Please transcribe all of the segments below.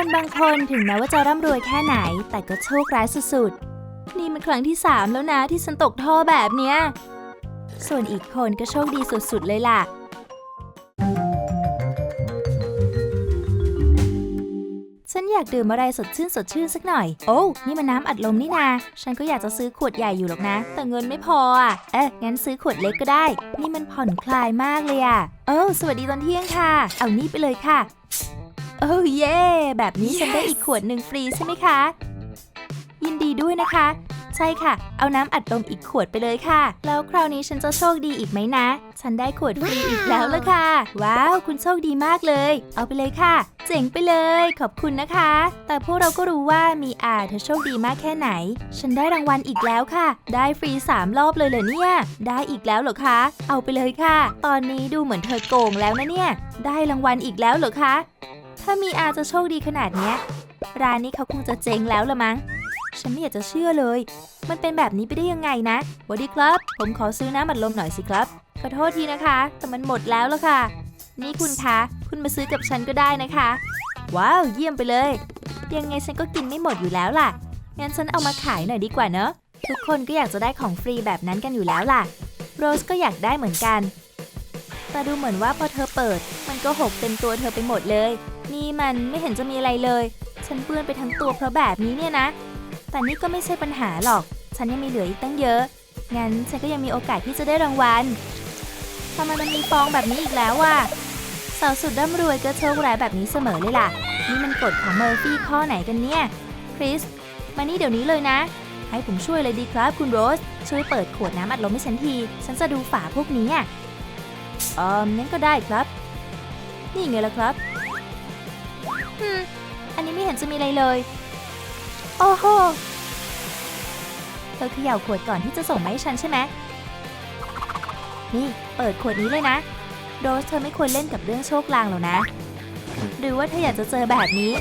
คนบางคนถึงแม้ว่าจะร่ำรวยแค่ไหน แต่ก็โชคร้ายสุดๆ นี่มันครั้งที่ 3 แล้วนะที่ฉันตกท่อแบบเนี้ย ส่วนอีกคนก็โชคดีสุดๆ เลยล่ะ ฉันอยากดื่มอะไรสดชื่นสดชื่นสักหน่อย โอ้นี่มันน้ำอัดลมนี่นา ฉันก็อยากจะซื้อขวดใหญ่อยู่หรอกนะ แต่เงินไม่พออะ เอ๊ะ งั้นซื้อขวดเล็กก็ได้ นี่มันผ่อนคลายมากเลยอะ เออสวัสดีตอนเที่ยงค่ะ เอานี่ไปเลยค่ะ โอ้เย่แบบนี้ฉันได้อีกขวดหนึ่งฟรีใช่ไหมคะ ยินดีด้วยนะคะ ใช่ค่ะ เอาน้ำอัดลมอีกขวดไปเลยค่ะ แล้วคราวนี้ฉันจะโชคดีอีกไหมนะ ฉันได้ขวดฟรีอีกแล้วละค่ะ ว้าว คุณโชคดีมากเลย เอาไปเลยค่ะ เจ๋งไปเลย ขอบคุณนะคะ แต่พวกเราก็รู้ว่ามีอาเธอโชคดีมากแค่ไหน ฉันได้รางวัลอีกแล้วค่ะ ได้ฟรี3รอบเลยเหรอเนี่ย ได้อีกแล้วเหรอคะ เอาไปเลยค่ะ ตอนนี้ดูเหมือนเธอโกงแล้วนะเนี่ย ได้รางวัลอีกแล้วเหรอคะ ถ้ามีอาจะโชคดีขนาดเนี้ย ร้านนี้เขาคงจะเจ๊งแล้วละมั้ง ฉันไม่อยากจะเชื่อเลย มันเป็นแบบนี้ไปได้ยังไงนะวัสดีครับ ผมขอซื้อน้ำอัดลมหน่อยสิครับ ขอโทษทีนะคะ แต่มันหมดแล้วละค่ะ นี่คุณคะ คุณมาซื้อกับฉันก็ได้นะคะ ว้าว เยี่ยมไปเลย ยังไงฉันก็กินไม่หมดอยู่แล้วล่ะ งั้นฉันเอามาขายหน่อยดีกว่าเนอะ ทุกคนก็อยากจะได้ของฟรีแบบนั้นกันอยู่แล้วล่ะ โรสก็อยากได้เหมือนกัน แต่ดูเหมือนว่าพอเธอเปิด มันก็หกเต็มตัวเธอไปหมดเลย นี่มันไม่เห็นจะมีอะไรเลย ฉันเปื้อนไปทั้งตัวเพราะแบบนี้เนี่ยนะ แต่นี่ก็ไม่ใช่ปัญหาหรอก ฉันยังมีเหลืออีกตั้งเยอะ งั้นฉันก็ยังมีโอกาสที่จะได้รางวัลทำไมมันมีฟองแบบนี้อีกแล้วว่ะสาวสุดร่ำรวยก็โชคร้ายแบบนี้เสมอเลยล่ะ นี่มันกฎของเมอร์ฟี่ข้อไหนกันเนี่ย คริส มานี่เดี๋ยวนี้เลยนะ ให้ผมช่วยเลยดีครับคุณโรส ช่วยเปิดขวดน้ำอัดลมให้ฉันที ฉันจะดูฝาพวกนี้อะเอองั้นก็ได้ครับ นี่ไงล่ะครับ อืมอันนี้ไม่เห็นจะมีอะไรเลย โอ้โห เธอเขย่าขวดก่อนที่จะส่งมาให้ฉันใช่ไหม นี่ เปิดขวดนี้เลยนะโรสเธอไม่ควรเล่นกับเรื่องโชคลางหรอกนะ หรือว่าเธออยากจะเจอแบบนี้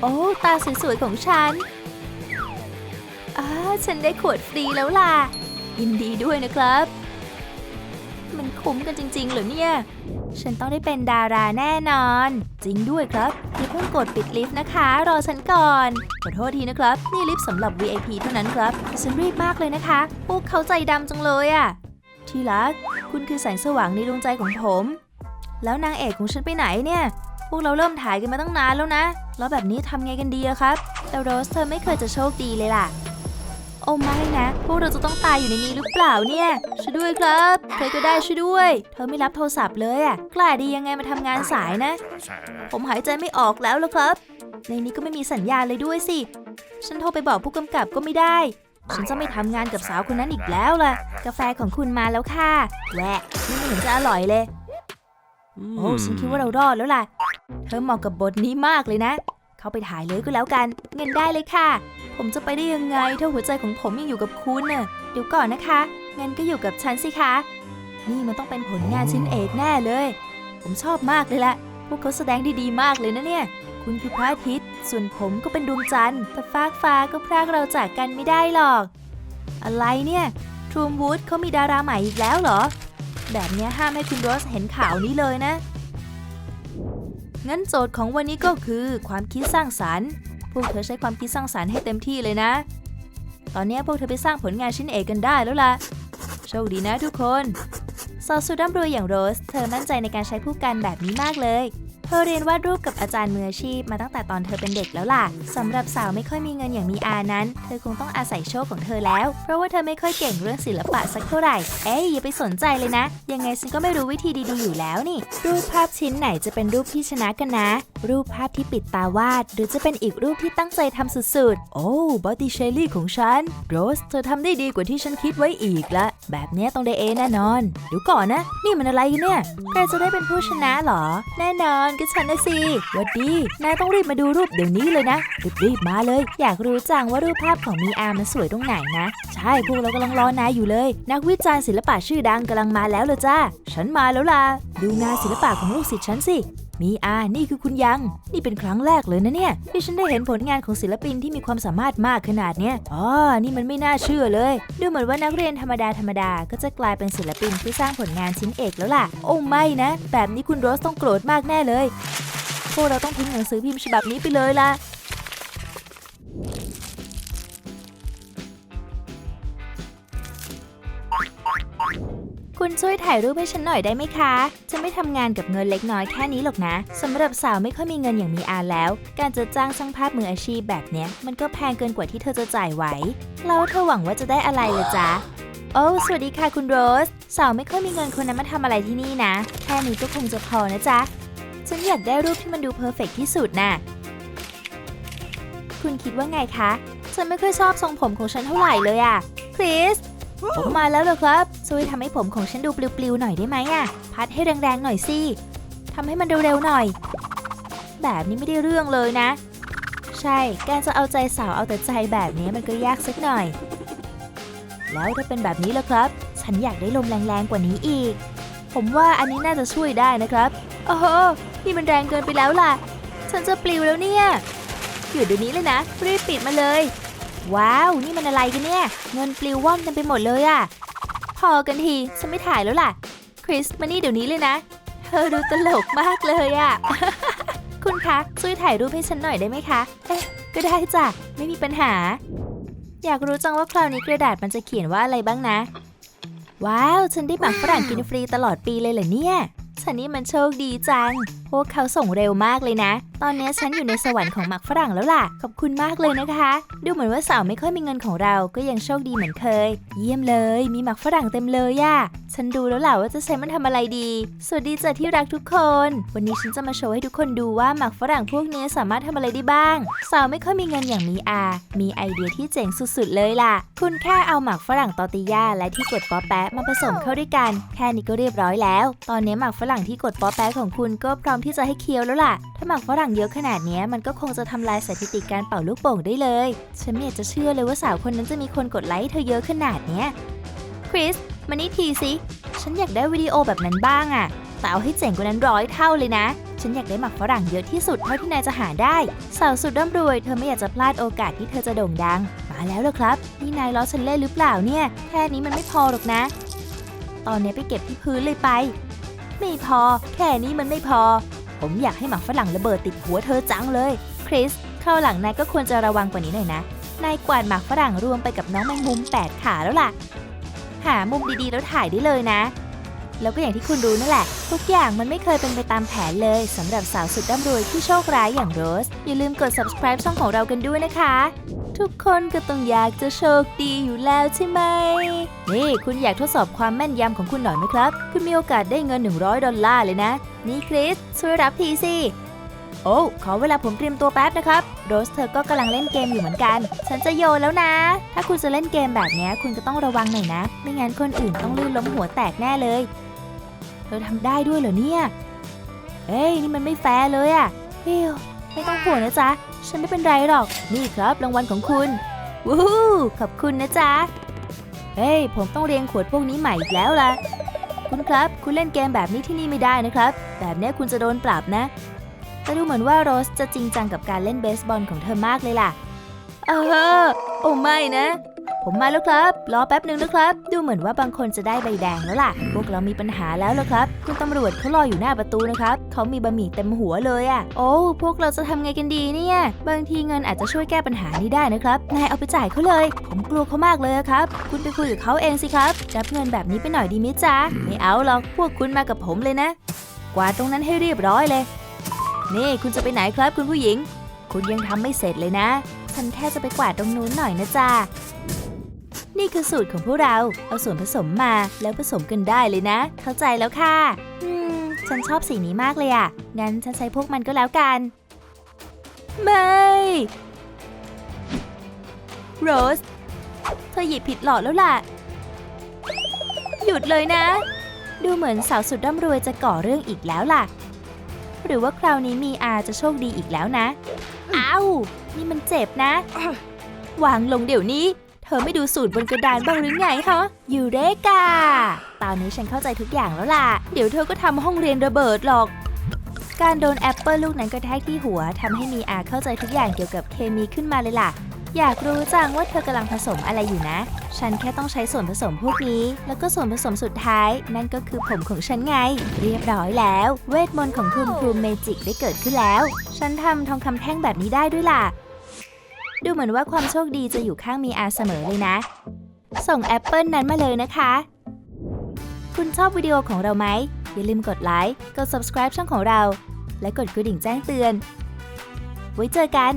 โอ้ ตาสวยๆของฉันอ่าฉันได้ขวดฟรีแล้วล่ะ ยินดีด้วยนะครับ มันคุ้มกันจริงๆเหรอเนี่ย ฉันต้องได้เป็นดาราแน่นอน จริงด้วยครับอย่าเพิ่งกดปิดลิฟต์นะคะ รอฉันก่อน ขอโทษทีนะครับ นี่ลิฟต์สำหรับ VIP เท่านั้นครับฉันรีบมากเลยนะคะ พวกเขาใจดำจังเลยอะที่รัก คุณคือแสงสว่างในดวงใจของผม แล้วนางเอกของฉันไปไหนเนี่ย พวกเราเริ่มถ่ายกันมาตั้งนานแล้วนะ แล้วแบบนี้ทำไงกันดีอะครับ แต่โรสเธอไม่เคยจะโชคดีเลยล่ะ โอ้ไม่นะ พวกเราจะต้องตายอยู่ในนี้หรือเปล่าเนี่ย ช่วยด้วยครับใครก็ได้ช่วยด้วย เธอไม่รับโทรศัพท์เลยอะกล้าดียังไงมาทำงานสายนะ ผมหายใจไม่ออกแล้วล้วครับ ในนี้ก็ไม่มีสัญญาณเลยด้วยสิ ฉันโทรไปบอกผู้กำกับก็ไม่ได้ ฉันจะไม่ทำงานกับสาวคนนั้นอีกแล้วล่ะ กาแฟของคุณมาแล้วค่ะ แหวะนี่ไม่เห็นจะอร่อยเลย โอ้ฉันคิดว่าเรารอดแล้วล่ะ เธอเหมาะกับบทนี้มากเลยนะ เข้าไปถ่ายเลยก็แล้วกัน เงินได้เลยค่ะ ผมจะไปได้ยังไงถ้าหัวใจของผมยังอยู่กับคุณน่ะเดี๋ยวก่อนนะคะ เงินก็อยู่กับฉันสิคะ นี่มันต้องเป็นผลงานชิ้นเอกแน่เลย ผมชอบมากเลยละพวกเขาแสดงได้ดีมากเลยนะเนี่ย คุณคือพระอาทิตย์ ส่วนผมก็เป็นดวงจันทร์ แต่ฟากฟ้าก็พรากเราจากกันไม่ได้หรอก อะไรเนี่ยทรูมวูดเขามีดาราใหม่อีกแล้วเหรอ แบบเนี้ยห้ามให้คุณโรสเห็นข่าวนี้เลยนะ งั้นโจทย์ของวันนี้ก็คือความคิดสร้างสรรค์ พวกเธอใช้ความคิดสร้างสรรค์ให้เต็มที่เลยนะ ตอนนี้พวกเธอไปสร้างผลงานชิ้นเอกกันได้แล้วล่ะ โชคดีนะทุกคนสาวสุดร่ำรวยอย่างโรส เธอมั่นใจในการใช้ผู้กันแบบนี้มากเลย ธอเรียนวาดรูปกับอาจารย์มืออาชีพมาตั้งแต่ตอนเธอเป็นเด็กแล้วล่ะสำหรับสาวไม่ค่อยมีเงินอย่างมีอานั้น เธอคงต้องอาศัยโชคของเธอแล้ว เพราะว่าเธอไม่ค่อยเก่งเรื่องศิลปะสักเท่าไหร่ เอ้ยอย่าไปสนใจเลยนะ ยังไงฉันก็ไม่รู้วิธีดีๆอยู่แล้วนี่ รูปภาพชิ้นไหนจะเป็นรูปที่ชนะกันนะ รูปภาพที่ปิดตาวาด หรือจะเป็นอีกรูปที่ตั้งใจทำสุดๆ โอ้บอดี้เชลลี่ของฉันโรสเธอทำได้ดีกว่าที่ฉันคิดไว้อีกละ แบบนี้ต้องได้เอแน่นอนเดี๋ยวก่อนนะ นี่มันอะไรกันเนี่ย ใครจะได้เป็นผู้ชนะเหรอ แน่นอนก็ฉันนะสิวัดดี นายต้องรีบมาดูรูปเดี๋ยวนี้เลยนะ รีบๆมาเลย อยากรู้จังว่ารูปภาพของมีอามันสวยตรงไหนนะ ใช่ พวกเรากำลังรอนายอยู่เลย นักวิจารณ์ศิลปะชื่อดังกำลังมาแล้วเลยจ้า ฉันมาแล้วล่ะ ดูงานศิลปะของลูกศิษย์ฉันสิ มีอานี่คือคุณยัง นี่เป็นครั้งแรกเลยนะเนี่ย ที่ฉันได้เห็นผลงานของศิลปินที่มีความสามารถมากขนาดเนี้ยอ๋อ นี่มันไม่น่าเชื่อเลย ดูเหมือนว่านักเรียนธรรมดาธรรมดาก็จะกลายเป็นศิลปินที่สร้างผลงานชิ้นเอกแล้วล่ะ โอ้ไม่นะ แบบนี้คุณโรสต้องโกรธมากแน่เลย พวกเราต้องทิ้งหนังสือพิมพ์ฉบับนี้ไปเลยล่ะ ช่วยถ่ายรูปให้ฉันหน่อยได้ไหมคะ ฉันไม่ทำงานกับเงินเล็กน้อยแค่นี้หรอกนะสำหรับสาวไม่ค่อยมีเงินอย่างมีอาแล้ว การจะจ้างช่างภาพมืออาชีพแบบเนี้ย มันก็แพงเกินกว่าที่เธอจะจ่ายไหว แล้วเธอหวังว่าจะได้อะไรเลยจ๊ะโอ้สวัสดีค่ะคุณโรส สาวไม่ค่อยมีเงินคนนั้นมาทำอะไรที่นี่นะ แค่นี้ก็คงจะพอนะจ๊ะ ฉันอยากได้รูปที่มันดูเพอร์เฟกที่สุดน่ะ คุณคิดว่าไงคะ ฉันไม่ค่อยชอบทรงผมของฉันเท่าไหร่เลยอะคริส ผมมาแล้วเหรอครับ ช่วยทำให้ผมของฉันดูปลิวๆหน่อยได้ไหมอะพัดให้แรงๆหน่อยสิทำให้มันเร็วๆหน่อย แบบนี้ไม่ได้เรื่องเลยนะ ใช่ การจะเอาใจสาวเอาแต่ใจแบบนี้มันก็ยากสักหน่อย แล้วถ้าเป็นแบบนี้ล่ะครับ ฉันอยากได้ลมแรงๆกว่านี้อีก ผมว่าอันนี้น่าจะช่วยได้นะครับ โอ้โห นี่มันแรงเกินไปแล้วล่ะ ฉันจะปลิวแล้วเนี่ย หยุดเดี๋ยวนี้เลยนะ รีบปิดมาเลย ว้าว นี่มันอะไรกันเนี่ย เงินปลิวว่อนเต็มไปหมดเลยอะพอกันที ฉันไม่ถ่ายแล้วล่ะ คริสมานี่เดี๋ยวนี้เลยนะ เธอดูตลกมากเลยอะคุณคะ ช่วยถ่ายรูปให้ฉันหน่อยได้ไหมคะ เอ๊ะ ก็ได้จ้ะ ไม่มีปัญหา อยากรู้จังว่าคราวนี้กระดาษมันจะเขียนว่าอะไรบ้างนะ ว้าว ฉันได้หมักฝรั่งกินฟรีตลอดปีเลยเหรอเนี่ย ฉันนี่มันโชคดีจัง พวกเขาส่งเร็วมากเลยนะ ตอนนี้ฉันอยู่ในสวรรค์ของหมักฝรั่งแล้วล่ะ ขอบคุณมากเลยนะคะ ดูเหมือนว่าสาวไม่ค่อยมีเงินของเราก็ยังโชคดีเหมือนเคย เยี่ยมเลย มีหมักฝรั่งเต็มเลยอะฉันดูแล้วล่ะว่าจะใช้มันทำอะไรดี สวัสดีจ้ะที่รักทุกคน วันนี้ฉันจะมาโชว์ให้ทุกคนดูว่าหมักฝรั่งพวกนี้สามารถทำอะไรได้บ้าง สาวไม่ค่อยมีเงินอย่างมีอา มีไอเดียที่เจ๋งสุดๆเลยล่ะ คุณแค่เอาหมักฝรั่งตอติยาและที่กดป๊อปแปะมาผสมเข้าด้วยกัน แค่นี้ก็เรียบร้อยแล้ว ตอนนี้หมักฝรั่งที่กดป๊อปแปะของคุณก็พร้อมที่จะให้เคี้ยวแล้วล่ะ ถ้าหมักฝรั่งเยอะขนาดนี้มันก็คงจะทำลายสถิติการเป่าลูกโป่งได้เลย ฉันไม่อยากจะเชื่อเลยว่าสาวคนนั้นจะมีคนกดไลค์เธอเยอะขนาดเนี้ยคริสมานี่ทีสิ ฉันอยากได้วิดีโอแบบนั้นบ้างอะแต่เอาให้เจ๋งกว่านั้นร้อยเท่าเลยนะ ฉันอยากได้หมักฝรั่งเยอะที่สุดเท่าที่นายจะหาได้ สาวสุดร่ำรวยเธอไม่อยากจะพลาดโอกาสที่เธอจะโด่งดัง มาแล้วเหรอครับ นี่นายล้อฉันเล่นหรือเปล่าเนี่ย แค่นี้มันไม่พอหรอกนะ ตอนนี้ไปเก็บที่พื้นเลยไป ไม่พอ แค่นี้มันไม่พอ ผมอยากให้หมักฝรั่งระเบิดติดหัวเธอจังเลย คริสคราวหลังนายก็ควรจะระวังกว่านี้หน่อยนะ นายกวาดหมากฝรั่งรวมไปกับน้องแมงมุม 8 ขาแล้วล่ะ หามุมดีๆแล้วถ่ายได้เลยนะ แล้วก็อย่างที่คุณรู้นั่นแหละ ทุกอย่างมันไม่เคยเป็นไปตามแผนเลยสำหรับสาวสุดร่ำรวยที่โชคร้ายอย่างโรส อย่าลืมกด subscribe ช่องของเรากันด้วยนะคะ ทุกคนก็ต้องอยากจะโชคดีอยู่แล้วใช่ไหม นี่คุณอยากทดสอบความแม่นยำของคุณหน่อยไหมครับ คุณมีโอกาสได้เงิน 100 ดอลลาร์เลยนะ นี่คริสช่วยรับทีสิ โอ้ขอเวลาผมเตรียมตัวแป๊บนะครับ โรสเธอก็กำลังเล่นเกมอยู่เหมือนกัน ฉันจะโยนแล้วนะ ถ้าคุณจะเล่นเกมแบบนี้คุณก็ต้องระวังหน่อยนะ ไม่งั้นคนอื่นต้องลื่นล้มหัวแตกแน่เลย เธอทำได้ด้วยเหรอเนี่ย เอ้ยนี่มันไม่แฟร์เลยอะเฮ้ยไม่ต้องห่วงนะจ๊ะ ฉันไม่เป็นไรหรอก นี่ครับรางวัลของคุณวู้ฮู้ขอบคุณนะจ๊ะ เฮ้ย ผมต้องเรียงขวดพวกนี้ใหม่อีกแล้วล่ะ คุณครับ คุณเล่นเกมแบบนี้ที่นี่ไม่ได้นะครับ แบบนี้คุณจะโดนปรับนะ แต่ดูเหมือนว่าโรสจะจริงจังกับการเล่นเบสบอลของเธอมากเลยล่ะ เออ โอ้ไม่นะ ผมมาแล้วครับ รอแป๊บหนึ่งนะครับ ดูเหมือนว่าบางคนจะได้ใบแดงแล้วล่ะ พวกเรามีปัญหาแล้วละครับ คุณตำรวจเขารออยู่หน้าประตูนะครับ เขามีบะหมี่เต็มหัวเลยอะ่ะ โอ้ พวกเราจะทำไงกันดีเนี่ย บางทีเงินอาจจะช่วยแก้ปัญหานี้ได้นะครับ นายเอาไปจ่ายเขาเลย ผมกลัวเขามากเลยครับ คุณไปคุยกับเขาเองสิครับ รับเงินแบบนี้ไปหน่อยดีไหมจ๊ะ ไม่เอาหรอก พวกคุณมากับผมเลยนะ กวาดตรงนั้นให้เรียบร้อยเลย นี่คุณจะไปไหนครับคุณผู้หญิง คุณยังทำไม่เสร็จเลยนะ ฉันแค่จะไปกวาดตรงนู้นหน่อยนะจ๊ะ นี่คือสูตรของพวกเรา เอาส่วนผสมมาแล้วผสมกันได้เลยนะ เข้าใจแล้วค่ะ อืม ฉันชอบสีนี้มากเลยอะงั้นฉันใช้พวกมันก็แล้วกัน ไม่โรส เธอหยิบผิดหลอดแล้วล่ะ หยุดเลยนะ ดูเหมือนสาวสุดร่ำรวยจะก่อเรื่องอีกแล้วล่ะ หรือว่าคราวนี้มีอาจะโชคดีอีกแล้วนะ อ้าว นี่มันเจ็บนะ วางลงเดี๋ยวนี้ เธอไม่ดูสูตรบนกระดานบ้างหรือไงฮะยูเรกา ตอนนี้ฉันเข้าใจทุกอย่างแล้วล่ะ เดี๋ยวเธอก็ทำห้องเรียนระเบิดหรอก การโดนแอปเปิลลูกนั้นกระแทกที่หัวทำให้มีอาเข้าใจทุกอย่างเกี่ยวกับเคมีขึ้นมาเลยล่ะ อยากรู้จังว่าเธอกำลังผสมอะไรอยู่นะ ฉันแค่ต้องใช้ส่วนผสมพวกนี้ แล้วก็ส่วนผสมสุดท้าย นั่นก็คือผมของฉันไง เรียบร้อยแล้ว เวทมนต์ของคุณครูเมจิกได้เกิดขึ้นแล้ว ฉันทำทองคำแท่งแบบนี้ได้ด้วยล่ะ ดูเหมือนว่าความโชคดีจะอยู่ข้างมีอาเสมอเลยนะ ส่งแอปเปิลนั้นมาเลยนะคะ คุณชอบวิดีโอของเราไหม อย่าลืมกดไลค์ กด subscribe ช่องของเรา และกดกระดิ่งแจ้งเตือน ไว้เจอกัน